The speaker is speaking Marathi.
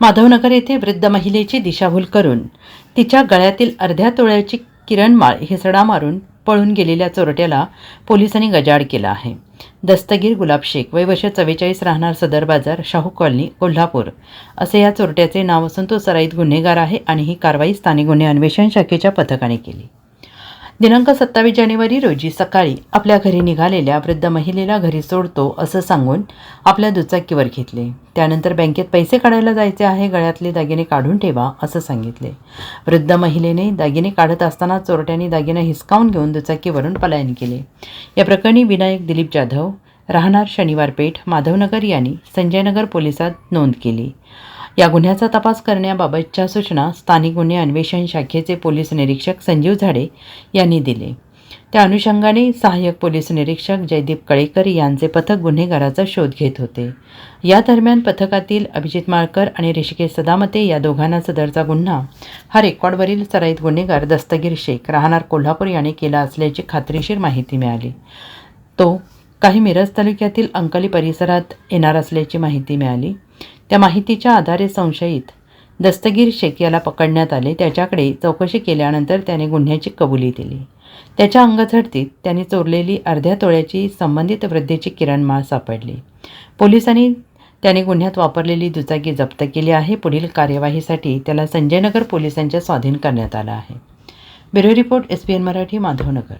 माधवनगर येथे वृद्ध महिलेची दिशाभूल करून तिच्या गळ्यातील अर्ध्या तोळ्याची किरणमाळ हिसडा मारून पळून गेलेल्या चोरट्याला पोलिसांनी गजाड केला आहे. दस्तगीर गुलाब शेख वय वर्ष चव्वेचाळीस राहणार सदर बाजार शाहू कॉलनी कोल्हापूर असे या चोरट्याचे नाव असून तो सराईत गुन्हेगार आहे आणि ही कारवाई स्थानिक गुन्हे अन्वेषण शाखेच्या पथकाने केली. दिनांक सत्तावीस जानेवारी रोजी सकाळी आपल्या घरी निघालेल्या वृद्ध महिलेला घरी सोडतो असं सांगून आपल्या दुचाकीवर घेतले. त्यानंतर बँकेत पैसे काढायला जायचे आहे गळ्यातले दागिने काढून ठेवा असं सांगितले. वृद्ध महिलेने दागिने काढत असताना चोरट्यांनी दागिने हिसकावून घेऊन दुचाकीवरून पलायन केले. या प्रकरणी विनायक दिलीप जाधव राहणार शनिवार पेठ माधवनगर यांनी संजयनगर पोलिसात नोंद केली. या गुन्ह्याचा तपास करण्याबाबतच्या सूचना स्थानिक गुन्हे अन्वेषण शाखेचे पोलीस निरीक्षक संजीव झाडे यांनी दिले. त्या अनुषंगाने सहाय्यक पोलीस निरीक्षक जयदीप कळेकर यांचे पथक गुन्हेगाराचा शोध घेत होते. या दरम्यान पथकातील अभिजित माळकर आणि ऋषिकेश सदामते या दोघांना सदरचा गुन्हा हा रेकॉर्डवरील सराईत गुन्हेगार दस्तगीर शेख राहणार कोल्हापूर याने केला असल्याची खात्रीशीर माहिती मिळाली. तो काही मिरज तालुक्यातील अंकली परिसरात येणार असल्याची माहिती मिळाली. त्या माहितीच्या आधारे संशयित दस्तगीर शेख याला पकडण्यात आले. त्याच्याकडे चौकशी केल्यानंतर त्याने गुन्ह्याची कबुली दिली. त्याच्या अंगझडतीत त्याने चोरलेली अर्ध्या तोळ्याची संबंधित वृद्धेची किरणमाळ सापडली. पोलिसांनी त्याने गुन्ह्यात वापरलेली दुचाकी जप्त केली आहे. पुढील कार्यवाहीसाठी त्याला संजयनगर पोलिसांच्या स्वाधीन करण्यात आलं आहे. Bureau report S P N Marathi Madhavnagar.